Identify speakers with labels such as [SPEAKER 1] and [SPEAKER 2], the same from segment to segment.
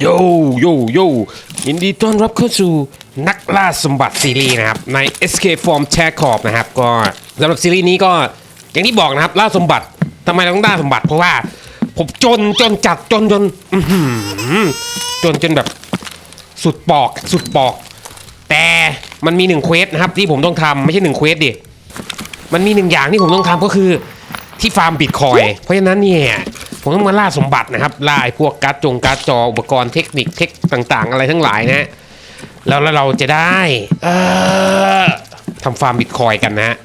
[SPEAKER 1] โยโยโยยินดีต้อนรับเข้าสู่นักล่าสมบัติซีรีส์นะครับ ใน Escape from Tarkov นะครับ ก็สำหรับซีรีส์นี้ก็อย่างที่บอกนะครับล่าสมบัติทำไมต้องล่าสมบัติเพราะว่า ผมจนจนจัดจนจนจนจนแบบสุดปอกสุดปอก แต่มันมีหนึ่งเควสนะครับ ที่ผมต้องทำไม่ใช่หนึ่งเควสดิมันมีหนึ่งอย่างที่ผมต้องทำก็คือที่ฟาร์มบิตคอยเพราะฉะนั้นเนี่ย ผมต้องมาล่าสมบัตินะครับล่าไอ้พวกการ์ดจงการ์ดจออุปกรณ์เทคนิคเทคต่างๆ อะไรทั้งหลายนะฮะแล้วแล้วเราจะได้ทำฟาร์มบิตคอยกันนะฮะ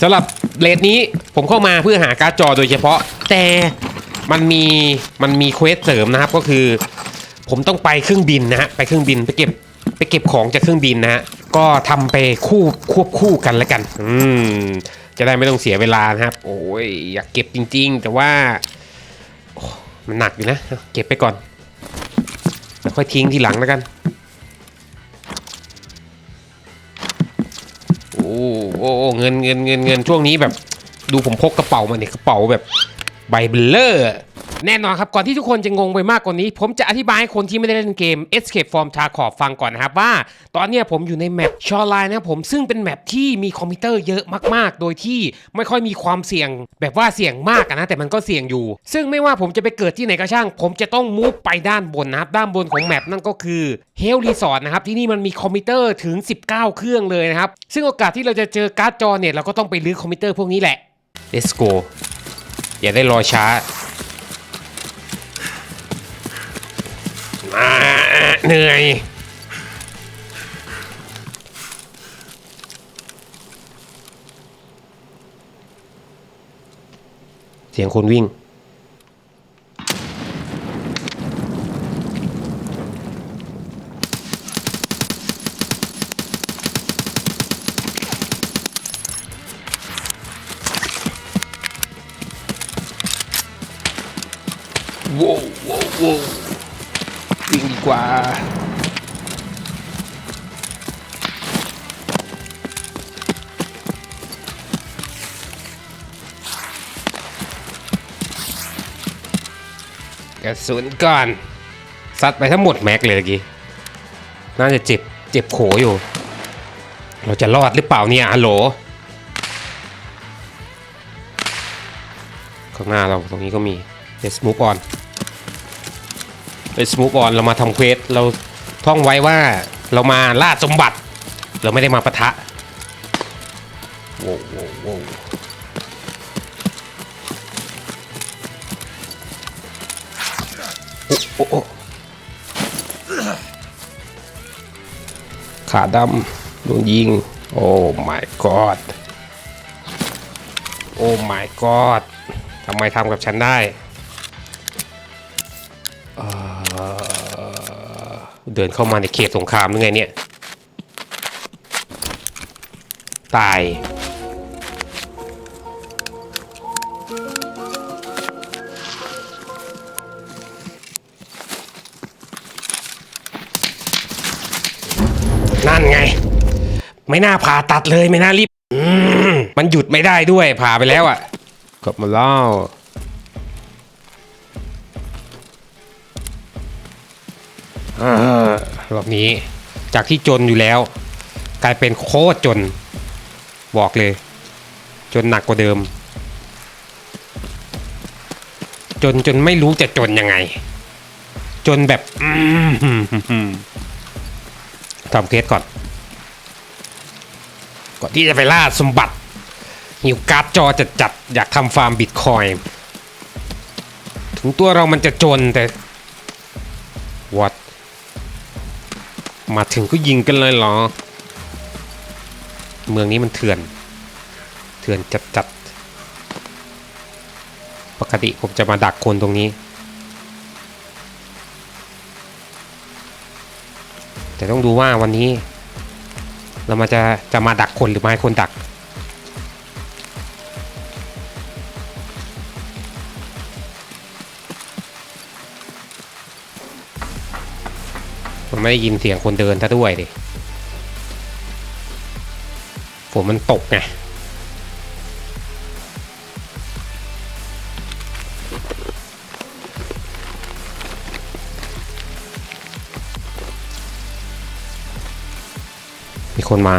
[SPEAKER 1] สำหรับเลทนี้ผมเข้ามาเพื่อหาการ์ดจอโดยเฉพาะ แต่มันมีมันมีเควสเสริมนะครับก็คือ ผมต้องไปเครื่องบินนะฮะไปเครื่องบินไปเก็บไปเก็บของจากเครื่องบินนะฮะก็ทำไปคู่ควบคู่กันแล้วกัน อืมจะได้ไม่ต้องเสียเวลานะครับ โอ้ยอยากเก็บจริง ๆ แต่ว่า มันหนักอยู่นะ เก็บไปก่อนแล้วค่อยทิ้งทีหลังแล้วกัน โอ้โอ้เงินเงินเงินเงินช่วงนี้แบบ ดูผมพกกระเป๋ามาเนี่ยกระเป๋าแบบใบเบลเลอร์ แน่นอนครับ ก่อนที่ทุกคนจะงงไปมากกว่านี้ ผมจะอธิบายให้คนที่ไม่ได้เล่นเกม Escape from Tarkov ฟังก่อนนะครับว่า ตอนนี้ผมอยู่ในแมปชอไลน์นะครับผมซึ่งเป็นแมปที่มีคอมพิวเตอร์เยอะมากๆ โดยที่ไม่ค่อยมีความเสี่ยง แบบว่าเสี่ยงมากนะ แต่มันก็เสี่ยงอยู่ ซึ่งไม่ว่าผมจะไปเกิดที่ไหนก็ช่าง ผมจะต้องมูฟไปด้านบนนะครับด้านบนของแมปนั่นก็คือเฮลรีสอร์ทนะครับที่นี่มันมีคอมพิวเตอร์ถึง 19 เครื่องเลยนะครับซึ่งโอกาสที่เราจะเจอการ์ดจอเนี่ยเราก็ต้องไปรื้อคอมพิวเตอร์พวกนี้แหละ let's go อย่าได้รอช้า เหนื่อยเสียงคนวิ่ง กว่ากระสุนก่อนซัดไปทั้งหมดแม็กเลยเมื่อกี้น่าจะเจ็บเจ็บโขอยู่ เราจะรอดหรือเปล่าเนี่ยฮัลโหลข้างหน้าเราตรงนี้ก็มีเดสมูฟออน Let's move on Let's move on เรามาทำเควสเราท่องไว้ว่าเรามาล่าสมบัติ เราไม่ได้มาปะทะโว้โว้โว้โอ้โอ้ขาดำโดนยิง โอ้ my god โอ้ my god ทำไมทำกับฉันได้ เดินเข้ามาในเขตสงครามหรือไงเนี่ย ตาย นั่นไง ไม่น่าผ่าตัดเลยไม่น่ารีบมมันหยุดไม่ได้ด้วยผ่าไปแล้วอะกลับมาเล่า รอบนี้จากที่จนอยู่แล้ว กลายเป็นโคตรจน บอกเลย จนหนักกว่าเดิม จนจนไม่รู้จะจนยังไง จนแบบทำเคสก่อน ก่อนที่จะไปล่าสมบัติหิวการ์ดจอจะจัดอยากทำฟาร์มบิตคอยถึงตัวเรามันจะจนแต่ มาถึงก็ยิงกันเลยเหรอ เมืองนี้มันเถื่อน เถื่อนจัดจัดปกติผมจะมาดักคนตรงนี้ แต่ต้องดูว่าวันนี้ เรามาจะจะมาดักคนหรือมาให้คนดัก ไม่ได้ยินเสียงคนเดินซะด้วยดิฝนมันตกไงมีคนมา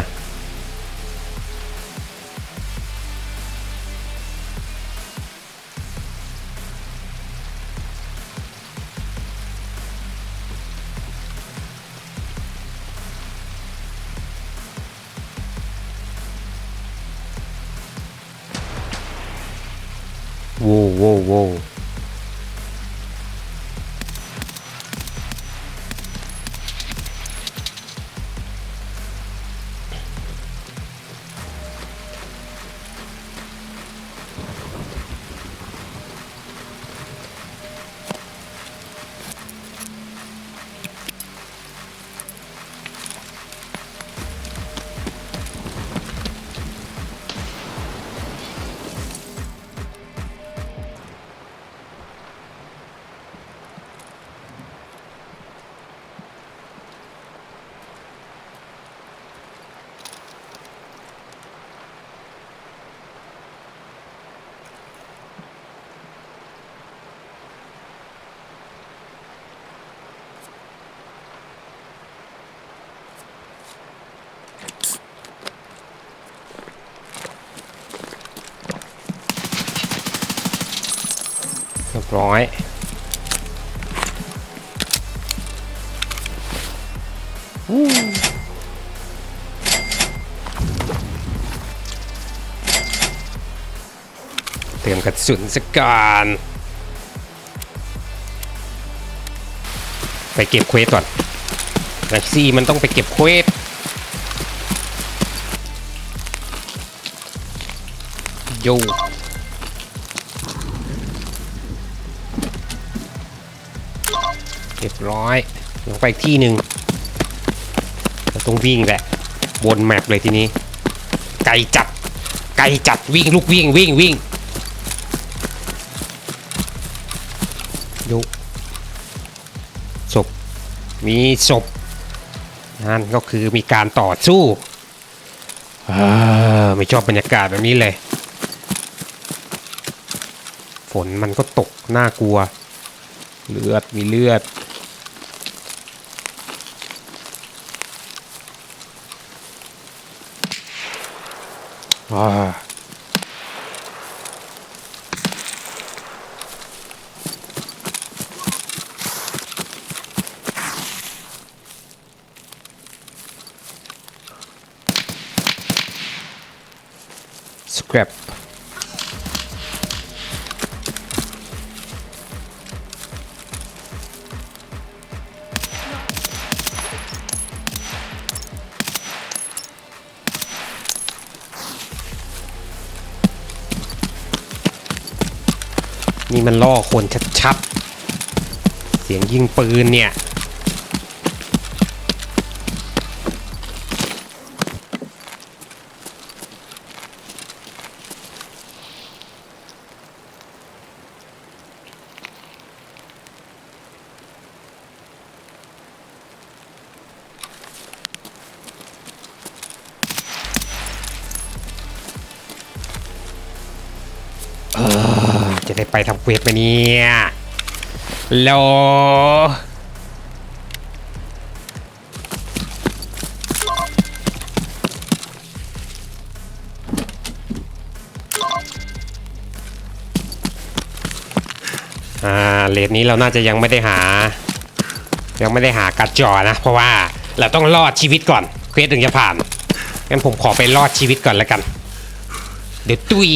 [SPEAKER 1] ร้อยเตรียมกระสุนสักก่อนไปเก็บเควสก่อนแม็กซี่มันต้องไปเก็บเควสโย รียบร้อยลงไปอีกที่หนึ่งเราต้องวิ่งแหละวนแมปเลยทีนี้ ไกลจัด ไกลจัดวิ่งลูกวิ่งวิ่งวิ่งยุศพมีศพนั่นก็คือมีการต่อสู้อ่าไม่ชอบบรรยากาศแบบนี้เลย ฝนมันก็ตกน่ากลัว เลือดมีเลือด อ่าสค นี่มันล่อคนชัดๆ เสียงยิงปืนเนี่ย ได้ไปทำเควสไปเนี่ยโลอ่าเลนนี้เราน่าจะยังไม่ได้หา ยังไม่ได้หากัดจอนะ เพราะว่าเราต้องรอดชีวิตก่อน เควสถึงจะผ่านงั้นผมขอไปรอดชีวิตก่อนแล้วกัน เดี๋ยวตุย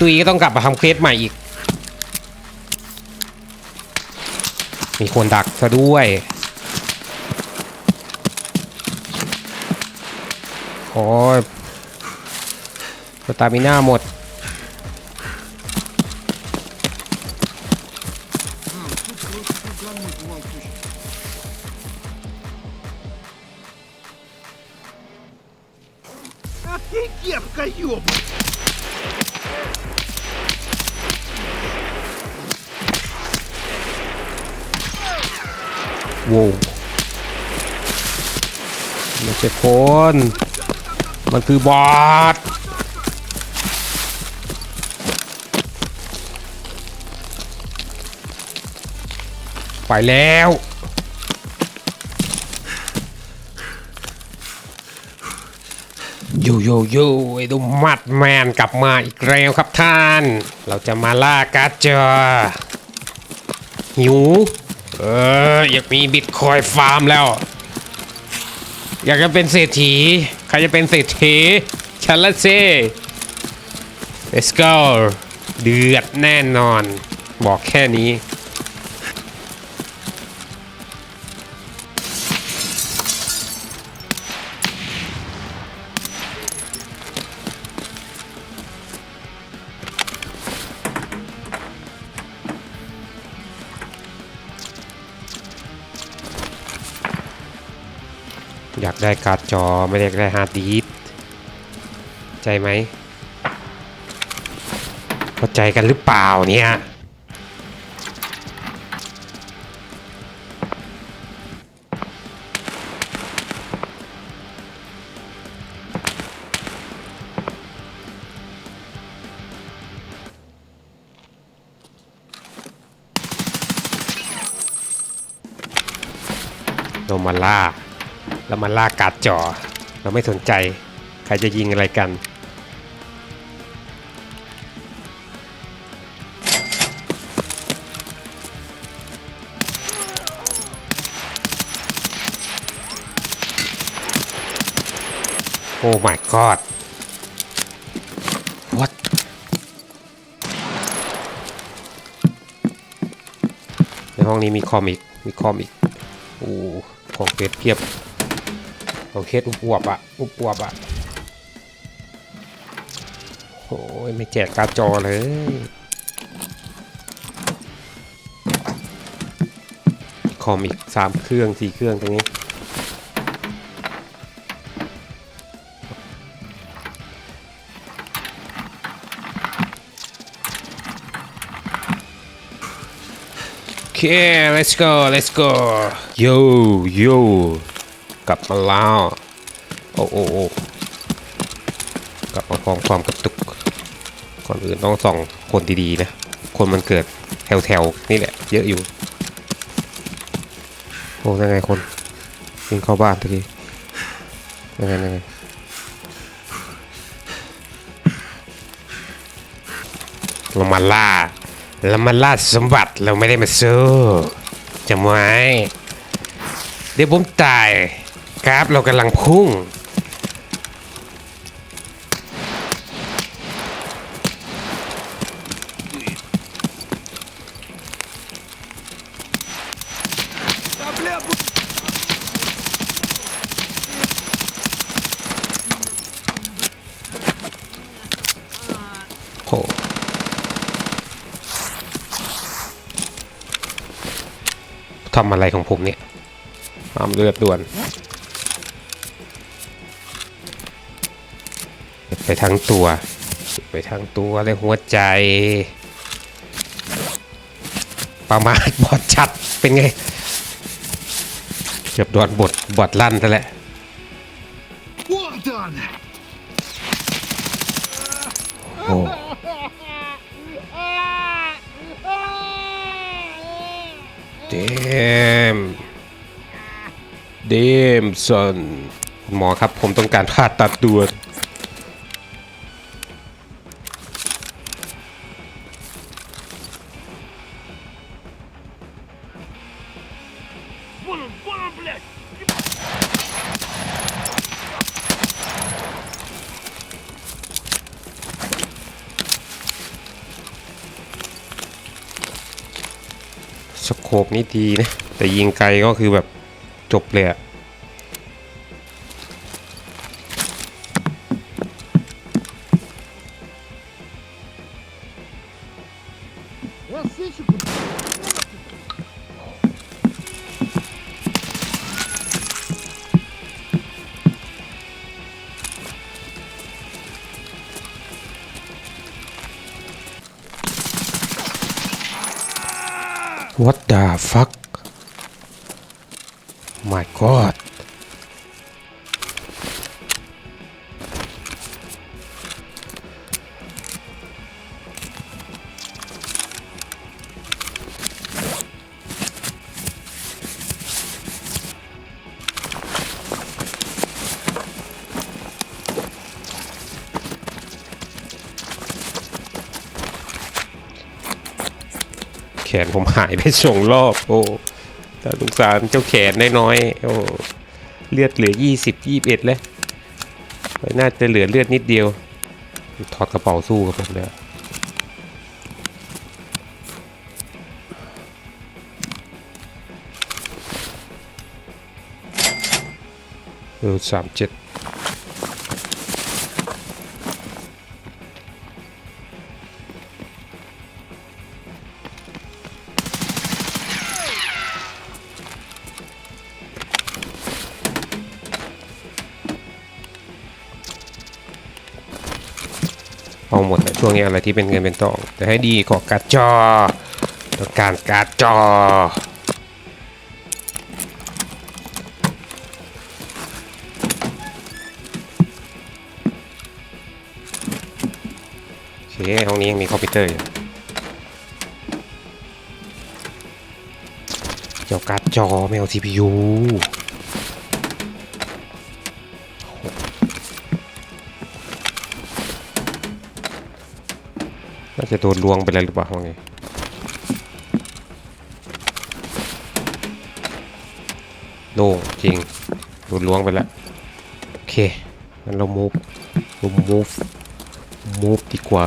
[SPEAKER 1] ตุยก็ต้องกลับมาทำเควสใหม่อีก มีคนดักซะด้วย โอ้ยสตามิน่าหมด ไม่ใช่คน มันคือบอสไปแล้ว โยโยโยไอ้ดูมัดแมนกลับมาอีกแล้วครับท่าน เราจะมาล่าการ์ดจอหิว เอออยากมีบิตคอยฟาร์มแล้ว อยากจะเป็นเศรษฐี ใครจะเป็นเศรษฐีฉันละเซ่ let's go เดือดแน่นอน บอกแค่นี้ อยากได้การ์ดจอไม่ได้ได้ฮาร์ดดิสก์ใจไหมเข้าใจกันหรือเปล่าเนี่ยเรามาล่า เรามาลากาดจ่อ เราไม่สนใจ ใครจะยิงอะไรกัน โอ้ my god what ในห้องนี้มีคอมิกมีคอมิกโอ้ ของเพชรเพียบ ขอเพชรอุบอวบอะอุบอวบอะโอ้ยไม่แจกการ์ดจอเลยคอมอีกสามเครื่องสี่เครื่องตรงนี้โอเค let's go let's go yo yo กลับมาแล้ว โอ้โอ้โอ้กลับมาพร้อมความกระตุก ก่อนอื่นต้องส่องคนดีๆนะ คนมันเกิดแถวๆนี่แหละ เยอะอยู่ โอ้ยังไงคนวิ่งเข้าบ้านตะกี้ยังไงยังไงเรามาล่าเรามาล่าสมบัติเราไม่ได้มาสู้อจำไว้เดี๋ยวผมตาย กราฟเรากำลังพุ่ง โห ทำอะไรของผมเนี่ยทำเลือดด่วน ไปทั้งตัว ไปทั้งตัวเลยหัวใจ ประมาณบอดชัดเป็นไง เกือบโดนบดบอดลั่นซะแล้วโอ้เดมเดมสันหมอครับผมต้องการผ่าตัดด่วน โคบนี่ดีนะ แต่ยิงไกลก็คือแบบจบเลยอะ นผมหายไปสองรอบ โอ้แต่สงสารเจ้าแขนน้อยๆโอ้เลือดเหลือยี่สิบยี่สิบเอ็ดเลยน่าจะเหลือเลือดนิดเดียว ถอดกระเป๋าสู้กับผมเลยเออสามเจ็ด เอาหมดอะช่วงนี้อะไรที่เป็นเงินเป็นทองแต่ให้ดีขอการ์ดจอต้องการการ์ดจอโอเคห้องนี้ยังมีคอมพิวเตอร์อยู่เจ้าการ์ดจอไม่เอา CPU น่า จะโดนลวงไปแล้วหรือเปล่าว่าไงโล่งจริงโดนล้วงไปแล้วโอเคงั้นเรา move เรา move move ดีกว่า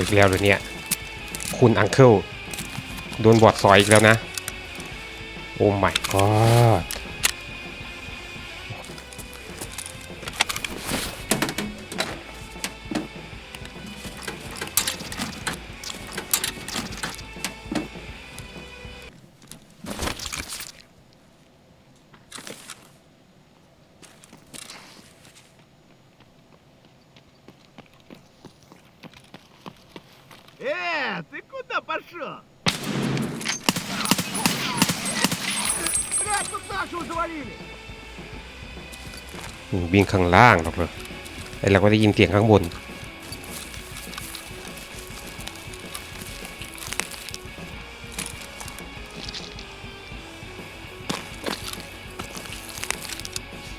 [SPEAKER 1] อีกแล้วเลยเนี่ย คุณอังเคิลโดนบอดซอยอีกแล้วนะ โอ้ my god วิ่งข้างล่างหรอกเลยไอเราก็ได้ยินเสียงข้างบน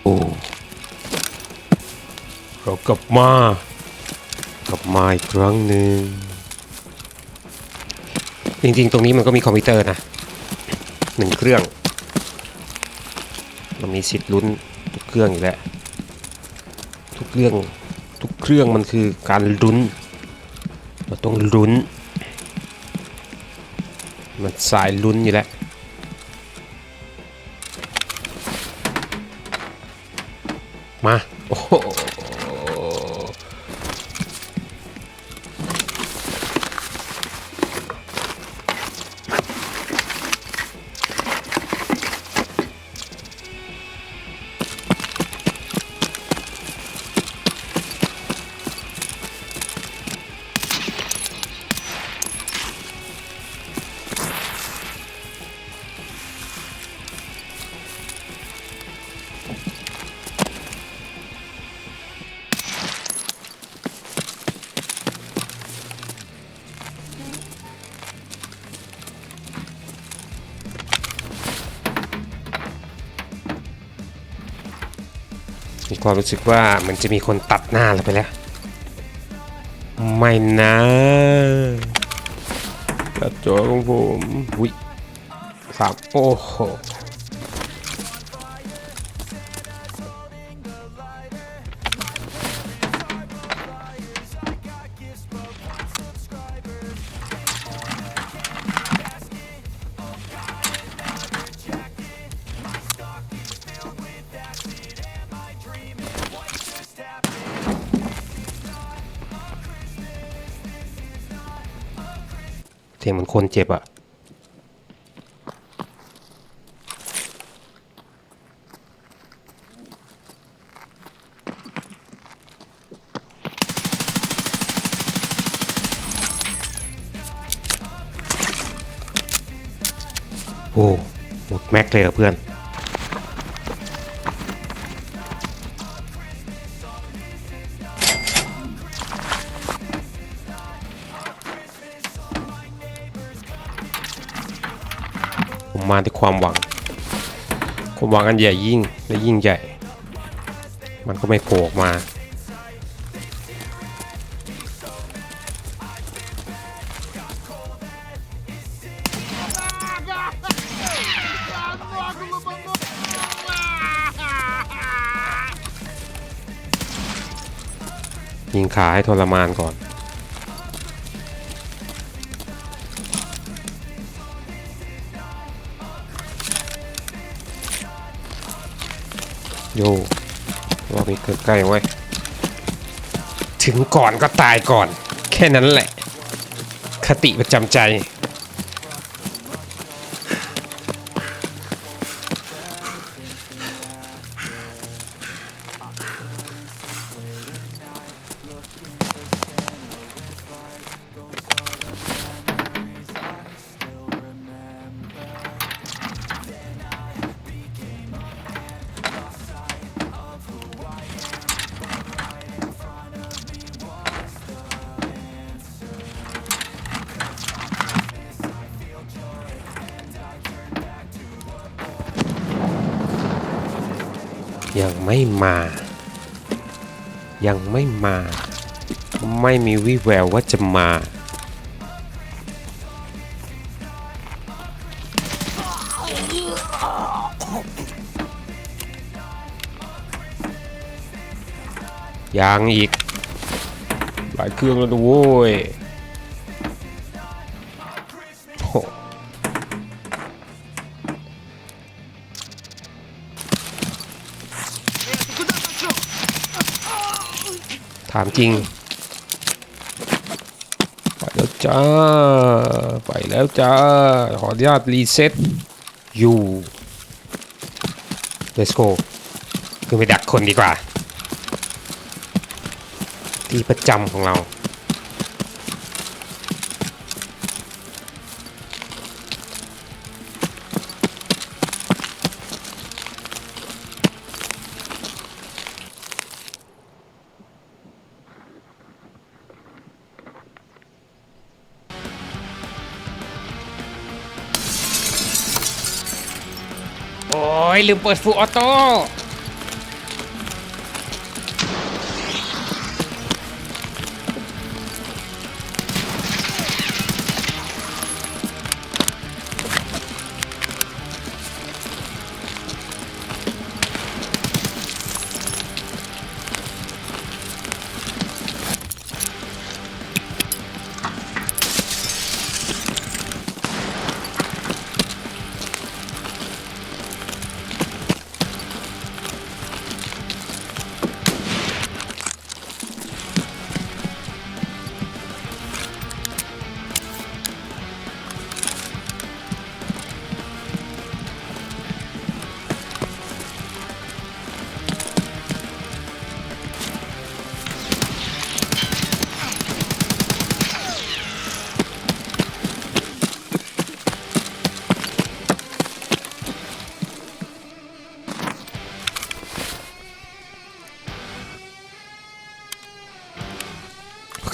[SPEAKER 1] โอ้เรากลับมากลับมาอีกครั้งหนึ่งจริงๆ ตรงนี้มันก็มีคอมพิวเตอร์นะหนึ่งเครื่องเรามีสิทธิ์ลุ้นเครื่องอยู่แล้ว เรื่องทุกเครื่องมันคือการลุ้นเราต้องลุ้น มันสายลุ้นอยู่แล้วมา โอ้โห ความรู้สึกว่ามันจะมีคนตัดหน้าเราไปแล้ว ไม่นะตัดจอของผมวิสามโอ้โห เสียงเหมือนคนเจ็บอะโอ้หมดแม็กเลยเพื่อน ผมมาด้วยความหวัง ความหวังอันใหญ่ยิ่งและยิ่งใหญ่ มันก็ไม่โผล่ออกมา ยิงขาให้ทรมานก่อน โยรอบนี้เกิดใกล้ไว้ยถึงก่อนก็ตายก่อน แค่นั้นแหละ คติประจำใจ ไม่มา ยังไม่มา ไม่มีวิแววว่าจะมา ยังอีก หลายเครื่องแล้วนะโว้ย ถามจริง ไปแล้วจ้า ไปแล้วจ้า ขออนุญาตรีเซ็ตอยู่ let's go คือไปดักคนดีกว่า ที่ประจำของเรา ลืมเปิดฟูลออโต้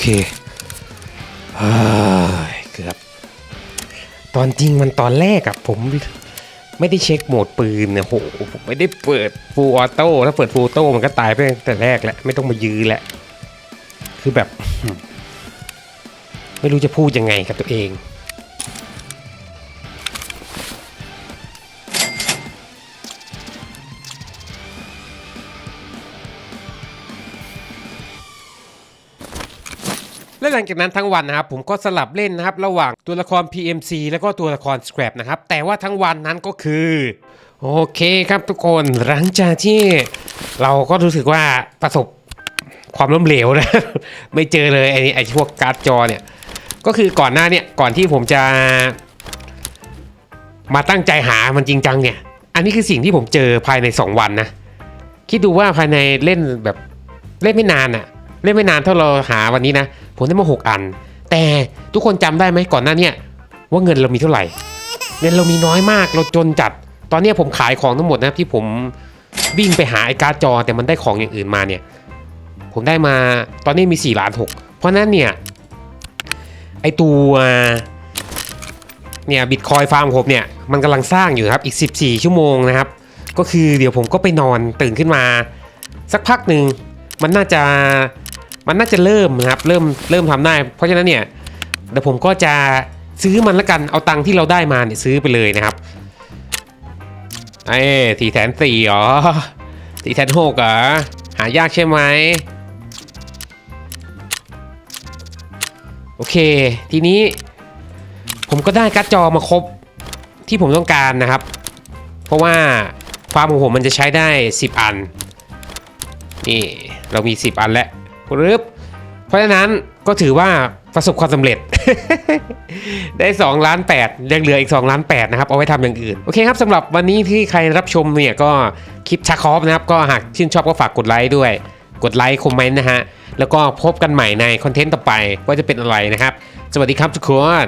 [SPEAKER 1] เคเฮ้ยเกือบ ตอนจริงมันตอนแรกอะผมไม่ได้เช็คโหมดปืนเนี่ยโหผมไม่ได้เปิดฟูลออโต้ถ้าเปิดฟูลออโต้มันก็ตายไปตั้งแต่แรกแหละไม่ต้องมายื้อแล้วคือแบบ ไม่รู้จะพูดยังไงกับตัวเอง ละหลังจากนั้นทั้งวันนะครับผมก็สลับเล่นนะครับระหว่างตัวละคร PMC แล้วก็ตัวละคร Scrap นะครับแต่ว่าทั้งวันนั้นก็คือ โอเคครับทุกคนหลังจากที่เราก็รู้สึกว่าประสบความล้มเหลวนะ ไม่เจอเลยไอ้นี่ไอ้พวกการ์ดจอเนี่ย ก็คือก่อนหน้าเนี่ยก่อนที่ผมจะมาตั้งใจหามันจริงจังเนี่ย อันนี้คือสิ่งที่ผมเจอภายใน 2 วันนะ คิดดูว่าภายในเล่นแบบเล่นไม่นานอะเล่นไม่นานเท่าเราหาวันนี้นะ ผมได้มาหกอัน แต่ทุกคนจำได้ไหมก่อนหน้าเนี่ยว่าเงินเรามีเท่าไหร่ เงินเรามีน้อยมากเราจนจัด ตอนนี้ผมขายของทั้งหมดนะที่ผมวิ่งไปหาไอ้การ์ดจอ แต่มันได้ของอย่างอื่นมาเนี่ย ผมได้มาตอนนี้มี4ล้าน6เพราะนั้นเนี่ยไอตัวเนี่ยบิตคอยฟาร์มผมเนี่ยมันกำลังสร้างอยู่ครับอีก 14 ชั่วโมงนะครับ ก็คือเดี๋ยวผมก็ไปนอนตื่นขึ้นมา สักพักหนึ่งมันน่าจะ มันน่าจะเริ่มนะครับ เริ่มเริ่มทำได้ เพราะฉะนั้นเนี่ยเดี๋ยวผมก็จะซื้อมันละกันเอาตังค์ที่เราได้มาเนี่ยซื้อไปเลยนะครับไอ้สี่แสนสี่หรอสี่แสนหกเหรอหายากใช่ไหมโอเค ทีนี้ ผมก็ได้การ์ดจอมาครบที่ผมต้องการนะครับ เพราะว่าฟาร์มของผมมันจะใช้ได้ 10 อัน นี่ เรามี 10 อันแล้ว ปึ๊บเพราะฉะนั้นก็ถือว่าประสบความสำเร็จ ได้2ล้าน8ยังเหลืออีก2ล้าน8นะครับ เอาไว้ทำอย่างอื่น โอเคครับสำหรับวันนี้ที่ใครรับชมเนี่ยก็คลิปชาคอฟนะครับ ก็หากชื่นชอบก็ฝากกดไลค์ด้วย กดไลค์คอมเมนต์นะฮะ แล้วก็พบกันใหม่ในคอนเทนต์ต่อไปว่าจะเป็นอะไรนะครับ สวัสดีครับทุกคน